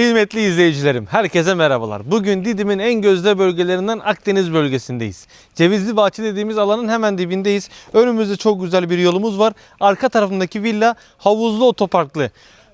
Kıymetli izleyicilerim, herkese merhabalar. Bugün Didim'in en gözde bölgelerinden Akdeniz bölgesindeyiz. Cevizli Bahçe dediğimiz alanın hemen dibindeyiz. Önümüzde çok güzel bir yolumuz var. Arka tarafındaki villa havuzlu otoparklı.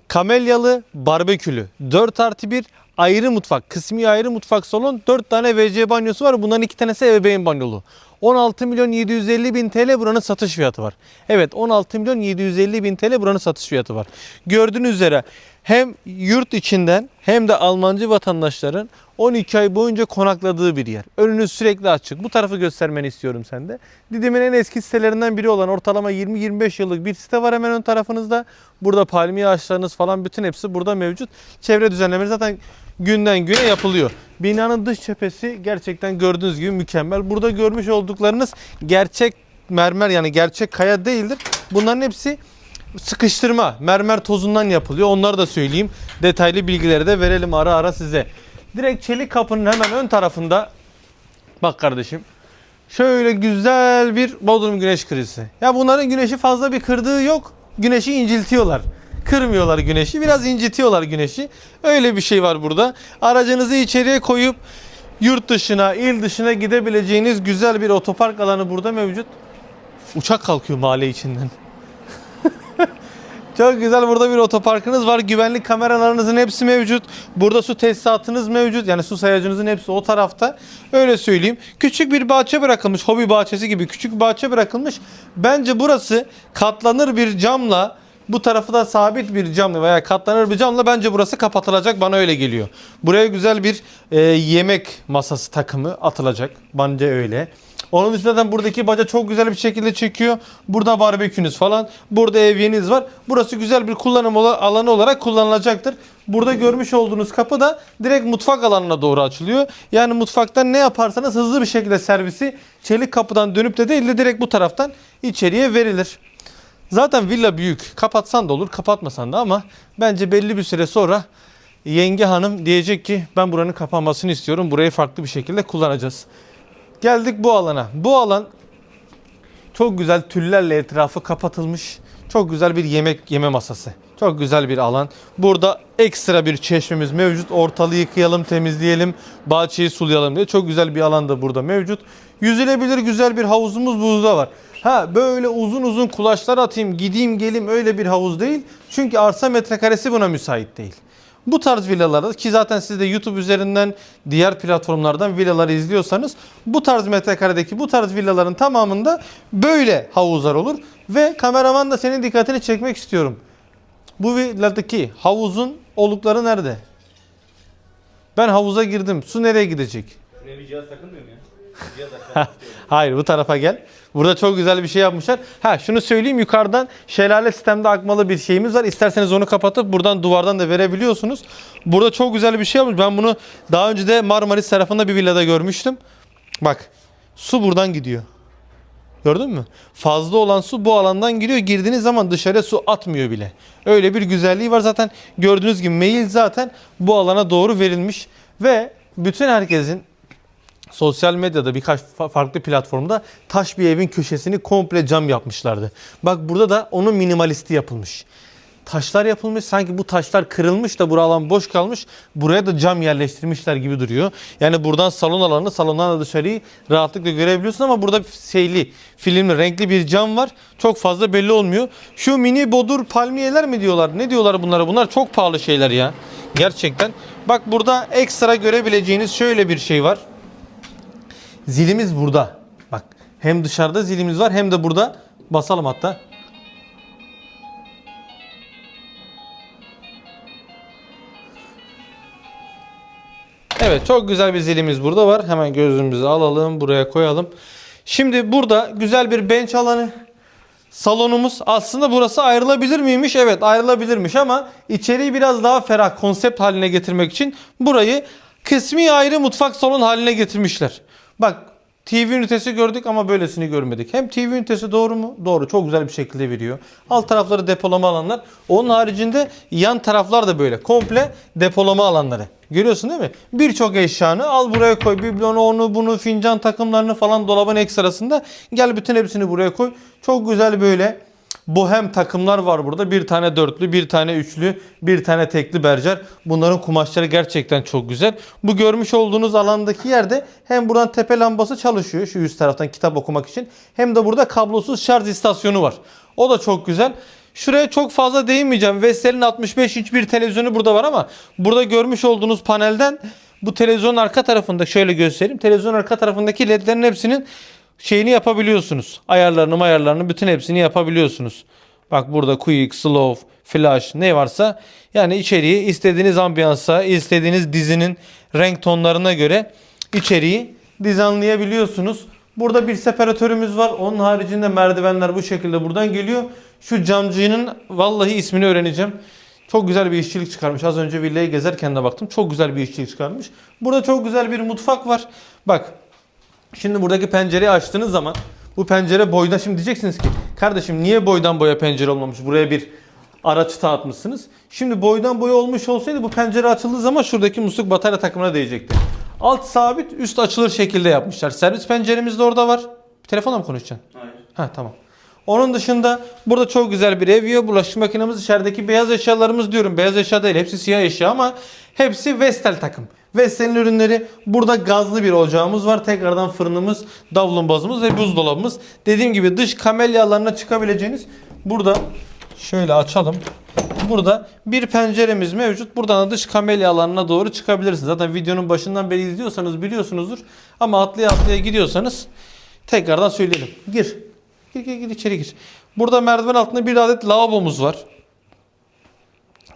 Kamelyalı, barbekülü. 4 artı 1 ayrı mutfak, kısmi ayrı mutfak salon. 4 tane WC banyosu var. Bunların 2 tanesi ebeveyn banyolu. 16 milyon 750 bin TL buranın satış fiyatı var. Evet 16 milyon 750 bin TL buranın satış fiyatı var. Gördüğünüz üzere hem yurt içinden hem de Almancı vatandaşların 12 ay boyunca konakladığı bir yer. Önünüz sürekli açık. Bu tarafı göstermeni istiyorum sende. Didim'in en eski sitelerinden biri olan ortalama 20-25 yıllık bir site var hemen ön tarafınızda. Burada palmiye ağaçlarınız falan bütün hepsi burada mevcut. Çevre düzenlemeleri zaten günden güne yapılıyor. Binanın dış cephesi gerçekten gördüğünüz gibi mükemmel. Burada görmüş olduklarınız gerçek mermer yani gerçek kaya değildir. Bunların hepsi sıkıştırma, mermer tozundan yapılıyor. Onları da söyleyeyim. Detaylı bilgileri de verelim ara ara size. Direkt çelik kapının hemen ön tarafında bak kardeşim. Şöyle güzel bir Bodrum güneş krizisi. Ya bunların güneşi fazla bir kırdığı yok. Güneşi inciltiyorlar. Kırmıyorlar güneşi. Biraz incitiyorlar güneşi. Öyle bir şey var burada. Aracınızı içeriye koyup yurt dışına, il dışına gidebileceğiniz güzel bir otopark alanı burada mevcut. Uçak kalkıyor mahalle içinden. Çok güzel burada bir otoparkınız var. Güvenlik kameralarınızın hepsi mevcut. Burada su tesisatınız mevcut. Yani su sayacınızın hepsi o tarafta. Öyle söyleyeyim. Küçük bir bahçe bırakılmış. Hobi bahçesi gibi küçük bir bahçe bırakılmış. Bence burası katlanır bir camla bu tarafı da sabit bir camla veya katlanır bir camla bence burası kapatılacak. Bana öyle geliyor. Buraya güzel bir e, yemek masası takımı atılacak. Bence öyle. Onun dışında zaten buradaki baca çok güzel bir şekilde çekiyor. Burada barbekünüz falan. Burada evyeniz var. Burası güzel bir kullanım alanı olarak kullanılacaktır. Burada görmüş olduğunuz kapı da direkt mutfak alanına doğru açılıyor. Yani mutfaktan ne yaparsanız hızlı bir şekilde servisi çelik kapıdan dönüp de değil de direkt bu taraftan içeriye verilir. Zaten villa büyük. Kapatsan da olur, kapatmasan da ama bence belli bir süre sonra yenge hanım diyecek ki ben buranın kapanmasını istiyorum. Burayı farklı bir şekilde kullanacağız. Geldik bu alana. Bu alan çok güzel tüllerle etrafı kapatılmış. Çok güzel bir yemek yeme masası. Çok güzel bir alan. Burada ekstra bir çeşmemiz mevcut. Ortalığı yıkayalım, temizleyelim, bahçeyi sulayalım diye. Çok güzel bir alan da burada mevcut. Yüzülebilir güzel bir havuzumuz buzda var. Ha böyle uzun uzun kulaçlar atayım, gideyim gelim öyle bir havuz değil. Çünkü arsa metrekaresi buna müsait değil. Bu tarz villalarda ki zaten siz de YouTube üzerinden diğer platformlardan villaları izliyorsanız bu tarz metrekaredeki bu tarz villaların tamamında böyle havuzlar olur. Ve kameraman da senin dikkatini çekmek istiyorum. Bu villadaki havuzun olukları nerede? Ben havuza girdim. Su nereye gidecek? Buraya bir cihaz takılmıyor mu ya? Cihaz. Hayır bu tarafa gel. Burada çok güzel bir şey yapmışlar. Ha şunu söyleyeyim yukarıdan şelale sistemde akmalı bir şeyimiz var. İsterseniz onu kapatıp buradan duvardan da verebiliyorsunuz. Burada çok güzel bir şey yapmış. Ben bunu daha önce de Marmaris tarafında bir villada görmüştüm. Bak su buradan gidiyor. Gördün mü? Fazla olan su bu alandan giriyor. Girdiğiniz zaman dışarıya su atmıyor bile. Öyle bir güzelliği var. Zaten gördüğünüz gibi mail zaten bu alana doğru verilmiş. Ve bütün herkesin sosyal medyada birkaç fa- farklı platformda taş bir evin köşesini komple cam yapmışlardı. Bak burada da onun minimalisti yapılmış. Taşlar yapılmış sanki bu taşlar kırılmış da bura alan boş kalmış. Buraya da cam yerleştirmişler gibi duruyor. Yani buradan salon alanı salondan da dışarıyı rahatlıkla görebiliyorsun ama burada şeyli, filmli, renkli bir cam var. Çok fazla belli olmuyor. Şu mini bodur palmiyeler mi diyorlar? Ne diyorlar bunlara? Bunlar çok pahalı şeyler ya. Gerçekten. Bak burada ekstra görebileceğiniz şöyle bir şey var. Zilimiz burada. Bak hem dışarıda zilimiz var hem de burada. Basalım hatta. Evet çok güzel bir zilimiz burada var. Hemen gözümüzü alalım buraya koyalım. Şimdi burada güzel bir bench alanı. Salonumuz aslında burası ayrılabilir miymiş? Evet ayrılabilirmiş ama içeriği biraz daha ferah konsept haline getirmek için burayı kısmi ayrı mutfak salon haline getirmişler. Bak TV ünitesi gördük ama böylesini görmedik. Hem TV ünitesi doğru mu? Doğru. Çok güzel bir şekilde veriyor. Alt tarafları depolama alanlar. Onun haricinde yan taraflar da böyle. Komple depolama alanları. Görüyorsun değil mi? Birçok eşyanı al buraya koy. Biblonu, onu, bunu, fincan takımlarını falan dolabın ekstrasında. Gel bütün hepsini buraya koy. Çok güzel böyle Bohem takımlar var burada. Bir tane dörtlü, bir tane üçlü, bir tane tekli berjer. Bunların kumaşları gerçekten çok güzel. Bu görmüş olduğunuz alandaki yerde hem buradan tepe lambası çalışıyor şu üst taraftan kitap okumak için. Hem de burada kablosuz şarj istasyonu var. O da çok güzel. Şuraya çok fazla değinmeyeceğim. Vestel'in 65 inç bir televizyonu burada var ama burada görmüş olduğunuz panelden bu televizyonun arka tarafında şöyle göstereyim. Televizyonun arka tarafındaki ledlerin hepsinin şeyini yapabiliyorsunuz. Ayarlarını ayarlarını bütün hepsini yapabiliyorsunuz. Bak burada quick, slow, flash ne varsa yani içeriği istediğiniz ambiyansa, istediğiniz dizinin renk tonlarına göre içeriği dizaynlayabiliyorsunuz. Burada bir separatörümüz var. Onun haricinde merdivenler bu şekilde buradan geliyor. Şu camcının vallahi ismini öğreneceğim. Çok güzel bir işçilik çıkarmış. Az önce villayı gezerken de baktım. Çok güzel bir işçilik çıkarmış. Burada çok güzel bir mutfak var. Bak Şimdi buradaki pencereyi açtığınız zaman bu pencere boydan şimdi diyeceksiniz ki kardeşim niye boydan boya pencere olmamış? Buraya bir ara çıta atmışsınız. Şimdi boydan boya olmuş olsaydı bu pencere açıldığı zaman şuradaki musluk batarya takımına değecekti. Alt sabit, üst açılır şekilde yapmışlar. Servis penceremiz de orada var. Telefonla mı konuşacaksın? Hayır. Ha tamam. Onun dışında burada çok güzel bir evye, bulaşık makinemiz, içerideki beyaz eşyalarımız diyorum. Beyaz eşya değil, hepsi siyah eşya ama hepsi Vestel takım. Vestel'in ürünleri burada gazlı bir ocağımız var. Tekrardan fırınımız, davlumbazımız ve buzdolabımız. Dediğim gibi dış kamelyalarına çıkabileceğiniz burada şöyle açalım. Burada bir penceremiz mevcut. Buradan da dış kamelya alanına doğru çıkabilirsiniz. Zaten videonun başından beri izliyorsanız biliyorsunuzdur. Ama atlaya atlaya gidiyorsanız tekrardan söyleyelim. Gir. Gir gir gir içeri gir. Burada merdiven altında bir adet lavabomuz var.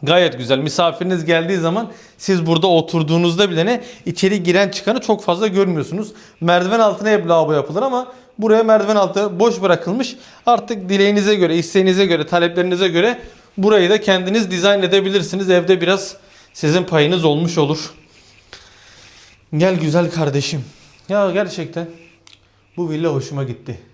Gayet güzel. Misafiriniz geldiği zaman siz burada oturduğunuzda bile ne içeri giren çıkanı çok fazla görmüyorsunuz. Merdiven altına hep lavabo yapılır ama buraya merdiven altı boş bırakılmış. Artık dileğinize göre, isteğinize göre, taleplerinize göre burayı da kendiniz dizayn edebilirsiniz. Evde biraz sizin payınız olmuş olur. Gel güzel kardeşim. Ya gerçekten bu villa hoşuma gitti.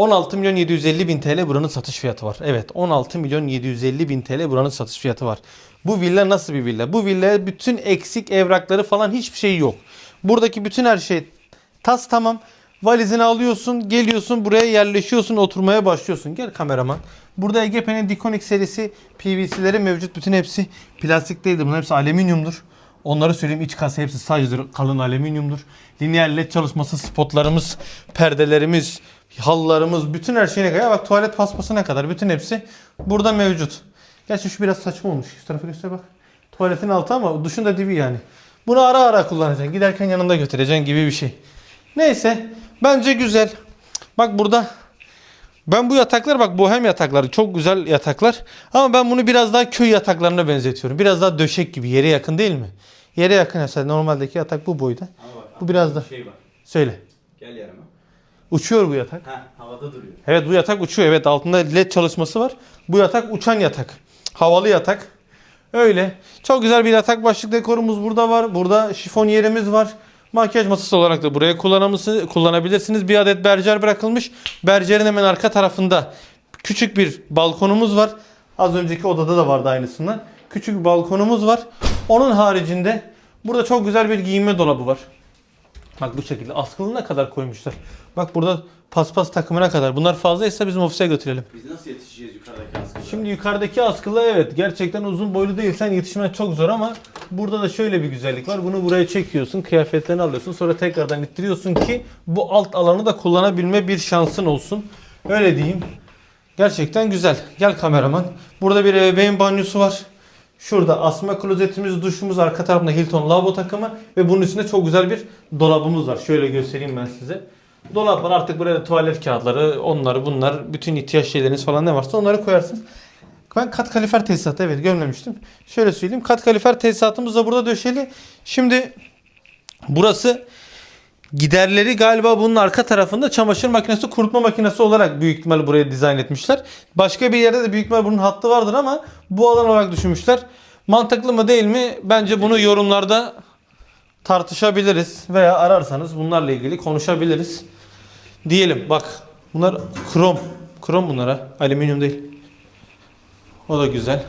16 milyon 750 bin TL buranın satış fiyatı var. Evet 16 milyon 750 bin TL buranın satış fiyatı var. Bu villa nasıl bir villa? Bu villa bütün eksik evrakları falan hiçbir şey yok. Buradaki bütün her şey tas tamam. Valizini alıyorsun, geliyorsun, buraya yerleşiyorsun, oturmaya başlıyorsun. Gel kameraman. Burada EGP'nin Diconic serisi PVC'leri mevcut. Bütün hepsi plastik değildir. Bunlar hepsi alüminyumdur. Onları söyleyeyim iç kasa hepsi sadece kalın alüminyumdur. Lineer led çalışması spotlarımız, perdelerimiz, halılarımız, bütün her şeyine kadar. Bak tuvalet paspasına kadar bütün hepsi burada mevcut. Gerçi şu biraz saçma olmuş. Şu tarafa göster bak. Tuvaletin altı ama duşun da dibi yani. Bunu ara ara kullanacaksın. Giderken yanında götüreceksin gibi bir şey. Neyse. Bence güzel. Bak burada ben bu yataklar bak bohem yatakları çok güzel yataklar. Ama ben bunu biraz daha köy yataklarına benzetiyorum. Biraz daha döşek gibi yere yakın değil mi? Yere yakın mesela normaldeki yatak bu boyda. Ama bak. Bu biraz da. Şey var. Söyle. Gel yanıma. Uçuyor bu yatak. Ha havada duruyor. Evet bu yatak uçuyor. Evet altında led çalışması var. Bu yatak uçan yatak. Havalı yatak. Öyle. Çok güzel bir yatak başlık dekorumuz burada var. Burada şifon yerimiz var. Makyaj masası olarak da buraya kullanabilirsiniz. Bir adet berjer bırakılmış. Berjerin hemen arka tarafında küçük bir balkonumuz var. Az önceki odada da vardı aynısından. Küçük bir balkonumuz var. Onun haricinde burada çok güzel bir giyinme dolabı var. Bak bu şekilde askılığına kadar koymuşlar. Bak burada paspas takımına kadar. Bunlar fazlaysa bizim ofise götürelim. Biz nasıl yetişeceğiz yukarıdaki askıda? Şimdi yukarıdaki askılı evet gerçekten uzun boylu değilsen yetişmen çok zor ama burada da şöyle bir güzellik var. Bunu buraya çekiyorsun, kıyafetlerini alıyorsun, sonra tekrardan ittiriyorsun ki bu alt alanı da kullanabilme bir şansın olsun. Öyle diyeyim. Gerçekten güzel. Gel kameraman. Burada bir ebeveyn banyosu var. Şurada asma klozetimiz, duşumuz, arka tarafında Hilton lavabo takımı ve bunun üstünde çok güzel bir dolabımız var. Şöyle göstereyim ben size. Dolap var artık buraya tuvalet kağıtları, onları bunlar, bütün ihtiyaç şeyleriniz falan ne varsa onları koyarsınız. Ben kat kalifer tesisatı evet görmemiştim. Şöyle söyleyeyim. Kat kalifer tesisatımız da burada döşeli. Şimdi burası giderleri galiba bunun arka tarafında çamaşır makinesi, kurutma makinesi olarak büyük ihtimal buraya dizayn etmişler. Başka bir yerde de büyük ihtimal bunun hattı vardır ama bu alan olarak düşünmüşler. Mantıklı mı değil mi? Bence bunu yorumlarda tartışabiliriz veya ararsanız bunlarla ilgili konuşabiliriz. Diyelim bak bunlar krom. Krom bunlara. Alüminyum değil. O da güzel.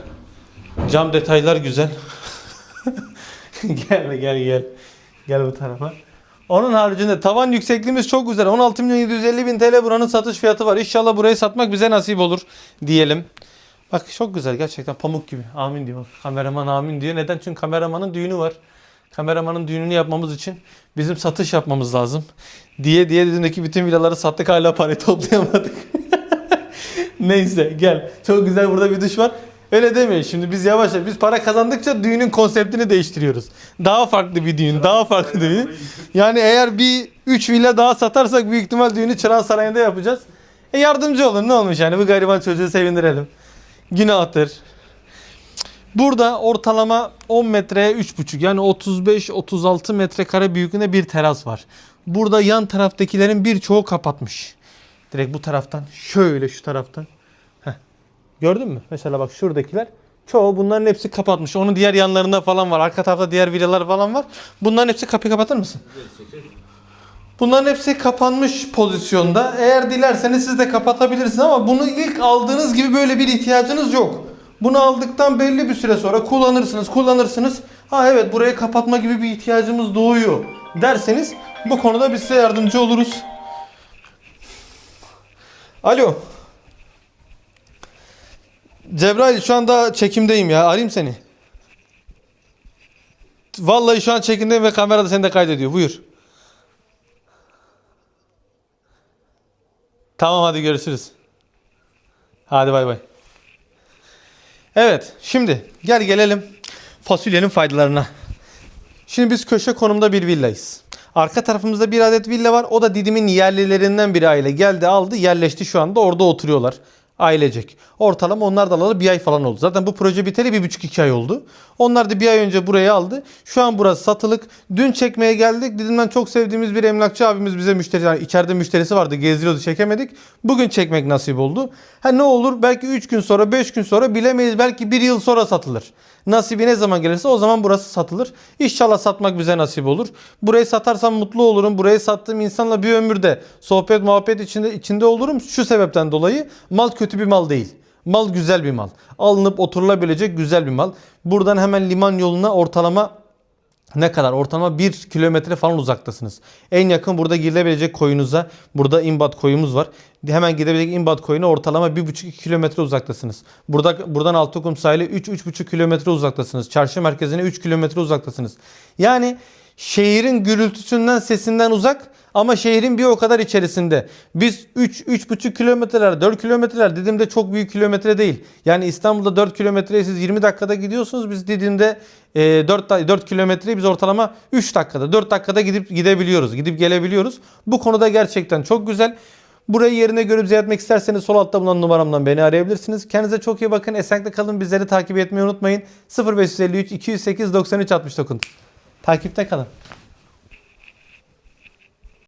Cam detaylar güzel. gel gel gel. Gel bu tarafa. Onun haricinde tavan yüksekliğimiz çok güzel. 16 milyon 750 bin TL buranın satış fiyatı var. İnşallah burayı satmak bize nasip olur diyelim. Bak çok güzel gerçekten pamuk gibi. Amin diyor. Kameraman amin diyor. Neden? Çünkü kameramanın düğünü var. Kameramanın düğününü yapmamız için bizim satış yapmamız lazım. Diye diye dediğimdeki bütün villaları sattık hala parayı toplayamadık. Neyse gel. Çok güzel burada bir duş var. Öyle demeyin şimdi biz yavaş yavaş biz para kazandıkça düğünün konseptini değiştiriyoruz. Daha farklı bir düğün, daha farklı düğün. Yani eğer bir 3 villa daha satarsak büyük ihtimal düğünü Çıran Sarayı'nda yapacağız. E yardımcı olun ne olmuş yani bu gariban çocuğu sevindirelim. Günahtır. Burada ortalama 10 metreye 3,5 yani 35-36 metrekare büyüklüğünde bir teras var. Burada yan taraftakilerin birçoğu kapatmış. Direkt bu taraftan şöyle şu taraftan. Gördün mü? Mesela bak şuradakiler çoğu bunların hepsi kapatmış. Onun diğer yanlarında falan var. Arka tarafta diğer villalar falan var. Bunların hepsi kapıyı kapatır mısın? Bunların hepsi kapanmış pozisyonda. Eğer dilerseniz siz de kapatabilirsiniz ama bunu ilk aldığınız gibi böyle bir ihtiyacınız yok. Bunu aldıktan belli bir süre sonra kullanırsınız, kullanırsınız. Ha evet burayı kapatma gibi bir ihtiyacımız doğuyor derseniz bu konuda biz size yardımcı oluruz. Alo. Cebrail şu anda çekimdeyim ya. Arayayım seni. Vallahi şu an çekimdeyim ve kamerada seni de kaydediyor. Buyur. Tamam hadi görüşürüz. Hadi bay bay. Evet şimdi gel gelelim fasulyenin faydalarına. Şimdi biz köşe konumda bir villayız. Arka tarafımızda bir adet villa var. O da Didim'in yerlilerinden bir aile. Geldi aldı yerleşti şu anda orada oturuyorlar. Ailecek. Ortalama onlar da alalı bir ay falan oldu. Zaten bu proje biteli bir buçuk iki ay oldu. Onlar da bir ay önce burayı aldı. Şu an burası satılık. Dün çekmeye geldik. Didim'den çok sevdiğimiz bir emlakçı abimiz bize müşteri, yani içeride müşterisi vardı. Gezdiriyordu çekemedik. Bugün çekmek nasip oldu. Ha ne olur belki 3 gün sonra 5 gün sonra bilemeyiz. Belki 1 yıl sonra satılır. Nasibi ne zaman gelirse o zaman burası satılır. İnşallah satmak bize nasip olur. Burayı satarsam mutlu olurum. Burayı sattığım insanla bir ömürde sohbet muhabbet içinde içinde olurum. Şu sebepten dolayı mal kötü bir mal değil. Mal güzel bir mal. Alınıp oturulabilecek güzel bir mal. Buradan hemen liman yoluna ortalama ne kadar? Ortalama 1 kilometre falan uzaktasınız. En yakın burada girilebilecek koyunuza, burada imbat koyumuz var. Hemen gidebilecek imbat koyuna ortalama 1,5-2 kilometre uzaktasınız. Burada buradan Altıkum sahili 3-3,5 kilometre uzaktasınız. Çarşı merkezine 3 kilometre uzaktasınız. Yani şehrin gürültüsünden, sesinden uzak ama şehrin bir o kadar içerisinde. Biz 3 3,5 kilometreler, 4 kilometreler Didim'de çok büyük kilometre değil. Yani İstanbul'da 4 kilometreye siz 20 dakikada gidiyorsunuz. Biz Didim'de e, 4 da- 4 kilometreyi biz ortalama 3 dakikada, 4 dakikada gidip gidebiliyoruz. Gidip gelebiliyoruz. Bu konuda gerçekten çok güzel. Burayı yerine görüp ziyaret etmek isterseniz sol altta bulunan numaramdan beni arayabilirsiniz. Kendinize çok iyi bakın. Esenlikle kalın. Bizleri takip etmeyi unutmayın. 0553 208 93 69. Takipte kalın.